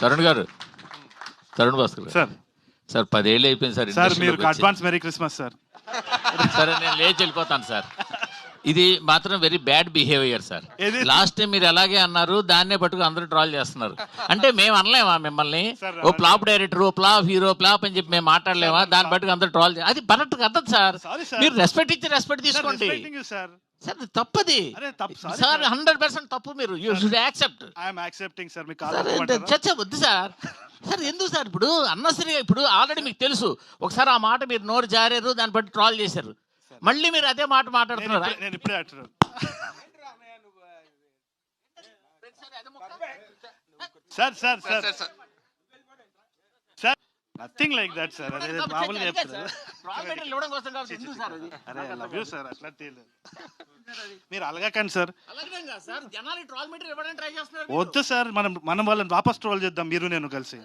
తరుణ్ గారు. Tarun Bhaskar sir. Sir పదేళ్ళు అయిపోయింది సార్ సార్ మీరు. Advance merry Christmas sir. సరే నేను లేచి వెళ్ళిపోతాను సార్. ఇది మాత్రం very bad behaviour sir? Last time మీరు అలాగే అన్నారు దాన్నే పట్టుకు అందరూ ట్రాల్ చేస్తున్నారు. అంటే మేము అనలేమా మిమ్మల్ని? ఓ ప్లాప్ డైరెక్టర్ ఓ ప్లాప్ హీరో ప్లాప్ అని చెప్పి మేము మాట్లాడలేమా? దాన్ని పట్టుకు అందరూ ట్రాల్ అది కరెక్ట్ కదా సార్. మీరు రెస్పెక్ట్ ఇచ్చి రెస్పెక్ట్ తీసుకోండి. సార్ తప్పది. సారీ హండ్రెడ్ పర్సెంట్ తప్పు మీరు. You should accept I'm accepting sir మీకు చర్చ వద్దు సార్ సార్ ఎందుకు సార్ ఇప్పుడు అన్నసరిగా ఇప్పుడు ఆల్రెడీ మీకు తెలుసు. ఒకసారి ఆ మాట మీరు నోరు జారారు దాన్ని బట్టి ట్రాల్ చేశారు. మళ్ళీ మీరు అదే మాట మాట్లాడుతున్నారు. నేను ఇప్పుడే అంటున్నాను. Sir sir sir. Sir nothing like that sir. అదే మామూలుగా చెప్తారు అరే లవ్ యూ సార్. అట్లా తెలియదు మీరు అలగకండి సార్. వద్దు సార్. మనం మనం వాళ్ళని వాపస్ ట్రోల్ చేద్దాం మీరు నేను కలిసి.